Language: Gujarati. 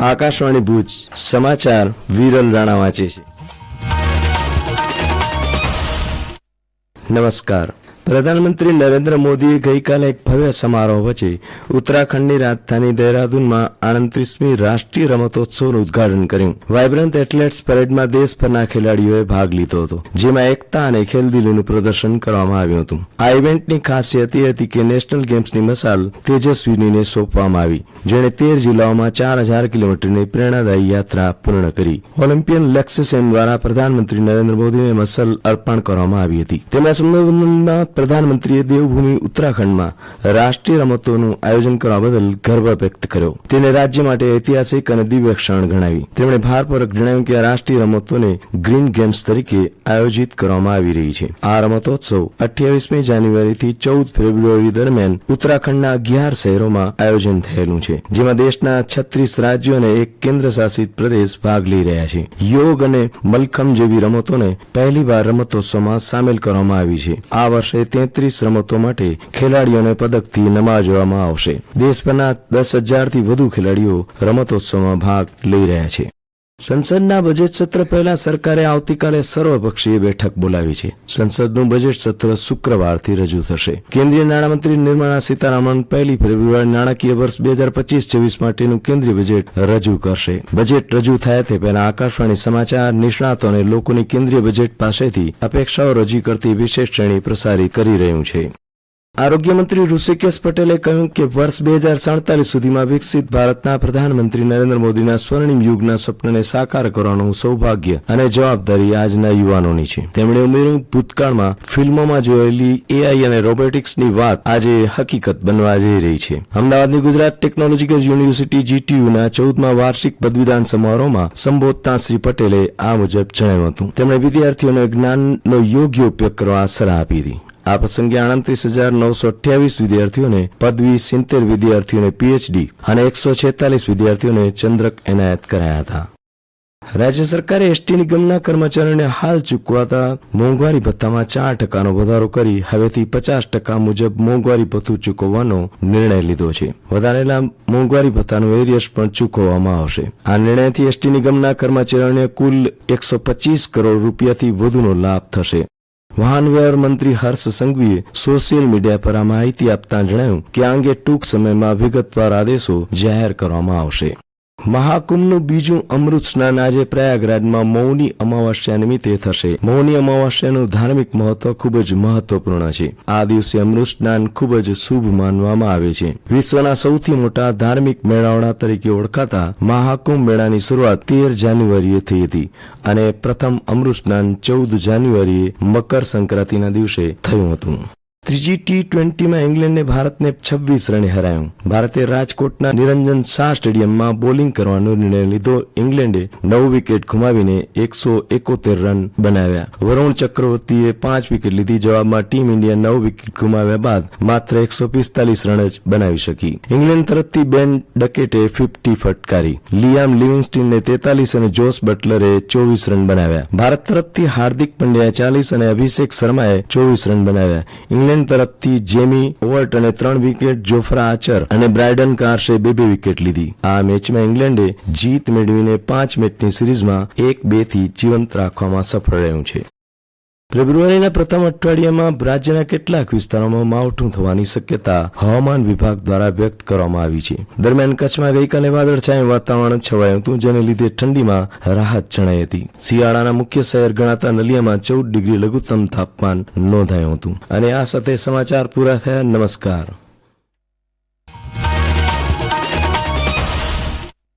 આકાશવાણી ભુજ સમાચાર વિરલ રાણા વાંચે છે. નમસ્કાર. પ્રધાનમંત્રી નરેન્દ્ર મોદીએ ગઈકાલે એક ભવ્ય સમારોહ વચ્ચે ઉત્તરાખંડની રાજધાની દહેરાદૂનમાં આડત્રીસમી રાષ્ટ્રીય રમતોત્સવનું ઉદઘાટન કર્યું. વાયબ્રન્ટ એથ્લેટ્સ પરેડમાં દેશભરના ખેલાડીઓએ ભાગ લીધો હતો, જેમાં એકતા અને ખેલદિલીનું પ્રદર્શન કરવામાં આવ્યું હતું. આ ઇવેન્ટની ખાસિયત એ હતી કે નેશનલ ગેમ્સની મસાલ તેજસ્વીનીને સોંપવામાં આવી, જેણે તેર જિલ્લાઓમાં ચાર હજાર કિલોમીટરની પ્રેરણાદાયી યાત્રા પૂર્ણ કરી. ઓલિમ્પિયન લેક્સેસેન દ્વારા પ્રધાનમંત્રી નરેન્દ્ર મોદીને મસલ અર્પણ કરવામાં આવી હતી. તેમના સંબોધનમાં પ્રધાનમંત્રીએ દેવભૂમિ ઉત્તરાખંડમાં રાષ્ટ્રીય રમતોનું આયોજન કરવા બદલ ગર્વ વ્યક્ત કર્યો. તેને રાજ્ય માટે ઐતિહાસિક અને દિવ્ય ક્ષણ ગણાવી. તેમણે ભારપૂર્વક જણાવ્યું કે આ રાષ્ટ્રીય રમતોને ગ્રીન ગેમ્સ તરીકે આયોજિત કરવામાં આવી રહી છે. આ રમતોત્સવ અઠ્યાવીસમી જાન્યુઆરીથી ચૌદ ફેબ્રુઆરી દરમિયાન ઉત્તરાખંડના અગિયાર શહેરોમાં આયોજન થયેલું છે, જેમાં દેશના છત્રીસ રાજ્યો અને એક કેન્દ્ર શાસિત પ્રદેશ ભાગ લઈ રહ્યા છે. યોગ અને મલખમ જેવી રમતોને પહેલીવાર રમતોત્સવમાં સામેલ કરવામાં આવી છે. આ વર્ષે તેત્રીસ રમતો માટે ખેલાડીઓને પદકથી નમાજવામાં આવશે. દેશભરના દસ હજારથી વધુ ખેલાડીઓ રમતોત્સવમાં ભાગ લઈ રહ્યા છે. સંસદના બજેટ સત્ર પહેલા સરકારે આવતીકાલે સર્વપક્ષીય બેઠક બોલાવી છે. સંસદનું બજેટ સત્ર શુક્રવારથી રજૂ થશે. કેન્દ્રીય નાણામંત્રી નિર્મલા સીતારામન પહેલી ફેબ્રુઆરી નાણાકીય વર્ષ બે હજાર પચીસ છવ્વીસ માટેનું કેન્દ્રીય બજેટ રજૂ કરશે. બજેટ રજૂ થયા તે પહેલા આકાશવાણી સમાચાર, નિષ્ણાતો અને લોકોની કેન્દ્રીય બજેટ પાસેથી અપેક્ષાઓ રજૂ કરતી વિશેષ શ્રેણી પ્રસારિત કરી રહ્યું છે. આરોગ્ય મંત્રી ઋષિકેશ પટેલે કહ્યું કે વર્ષ બે હજાર સડતાલીસ સુધીમાં વિકસિત ભારતના પ્રધાનમંત્રી નરેન્દ્ર મોદીના સ્વર્ણિમ યુગના સ્વપ્નને સાકાર કરવાનું સૌભાગ્ય અને જવાબદારી આજના યુવાનોની છે. તેમણે ઉમેર્યું, ભૂતકાળમાં ફિલ્મોમાં જોયેલી એઆઈ અને રોબોટિક્સની વાત આજે હકીકત બનવા જઈ રહી છે. અમદાવાદની ગુજરાત ટેકનોલોજીકલ યુનિવર્સિટી જીટીયુના ચૌદમા વાર્ષિક પદવીદાન સમારોહમાં સંબોધતા શ્રી પટેલે આ મુજબ જણાવ્યું હતું. તેમણે વિદ્યાર્થીઓને જ્ઞાનનો યોગ્ય ઉપયોગ કરવા સલાહ આપી હતી. આ પ્રસંગે આડત્રીસ હજાર નવસો અઠ્યાવીસ વિદ્યાર્થીઓને પદવી સિત્તેર વિદ્યાર્થીઓને પીએચડી અને એકસો છેતાલીસ વિદ્યાર્થીઓને ચંદ્રક એનાયત કરાયા હતા. રાજ્ય સરકારે એસટી નિગમના કર્મચારીઓને હાલ ચૂકવાતા મોંઘવારી ભથ્થામાં ચાર ટકાનો વધારો કરી હવેથી પચાસ ટકા મુજબ મોંઘવારી ભથ્થું ચૂકવવાનો નિર્ણય લીધો છે. વધારેલા મોંઘવારી ભથ્થાનું એરિયસ પણ ચૂકવવામાં આવશે. આ નિર્ણયથી એસટી નિગમના કર્મચારીઓને કુલ એકસો પચીસ કરોડ રૂપિયાથી વધુનો લાભ થશે. વાહન વ્યવહાર મંત્રી હર્ષ સંઘવીએ સોશિયલ મીડિયા પર આ માહિતી આપતા જણાવ્યું કે આ અંગે ટૂંક સમયમાં વિગતવાર આદેશો જાહેર કરવામાં આવશે. મહાકુંભનું બીજું અમૃત સ્નાન આજે પ્રયાગરાજમાં મૌની અમાવાસ્યા નિમિત્તે થશે. મૌની અમાવાસ્યાનું ધાર્મિક મહત્વ ખૂબ જ મહત્વપૂર્ણ છે. આ દિવસે અમૃત સ્નાન ખૂબ જ શુભ માનવામાં આવે છે. વિશ્વના સૌથી મોટા ધાર્મિક મેળાવડા તરીકે ઓળખાતા મહાકુંભ મેળાની શરૂઆત તેર જાન્યુઆરીએ થઈ હતી અને પ્રથમ અમૃત સ્નાન ચૌદ જાન્યુઆરીએ મકર સંક્રાંતિના દિવસે થયું હતું. ત્રીજી ટી ટ્વેન્ટીમાં ઇંગ્લેન્ડે ભારતને છવ્વીસ રને હરાયું. ભારતે રાજકોટના નિરંજન શાહ સ્ટેડિયમમાં બોલિંગ કરવાનો નિર્ણય લીધો. ઇંગ્લેન્ડે નવ વિકેટ ગુમાવીને એકસો એકોતેર રન બનાવ્યા. વરુણ ચક્રવર્તીએ પાંચ વિકેટ લીધી. જવાબમાં ટીમ ઇન્ડિયા નવ વિકેટ ગુમાવ્યા બાદ માત્ર એકસો પિસ્તાલીસ રન જ બનાવી શકી. ઇંગ્લેન્ડ તરફથી બેન ડકેટે ફિફ્ટી ફટકારી. લિયામ લિવિંગસ્ટીનને તેતાલીસ અને જોસ બટલરે ચોવીસ રન બનાવ્યા. ભારત તરફથી હાર્દિક પંડ્યાએ ચાલીસ અને અભિષેક શર્માએ ચોવીસ રન બનાવ્યા. ઇંગ્લેન્ડ તરફથી જેમી ઓવર્ટને ત્રણ વિકેટ જોફ્રા આચર અને બ્રાઇડન કાર્સે બે બે વિકેટ લીધી. આ મેચમાં ઇંગ્લેન્ડે જીત મેળવીને પાંચ મેચની સિરીઝમાં એક બેથી જીવંત રાખવામાં સફળ રહ્યું છે. ફેબ્રુઆરીના પ્રથમ અઠવાડિયામાં રાજ્યના કેટલાક વિસ્તારોમાં માવઠું થવાની શક્યતા હવામાન વિભાગ દ્વારા વ્યક્ત કરવામાં આવી છે. દરમિયાન કચ્છમાં ગઈકાલે વાદળછાયું વાતાવરણ છવાયું હતું, જેને લીધે ઠંડીમાં રાહત જણાઈ હતી. શિયાળાના મુખ્ય શહેર ગણાતા નલિયામાં ચૌદ ડિગ્રી લઘુત્તમ તાપમાન નોંધાયું હતું. અને આ સાથે સમાચાર પૂરા થયા. નમસ્કાર.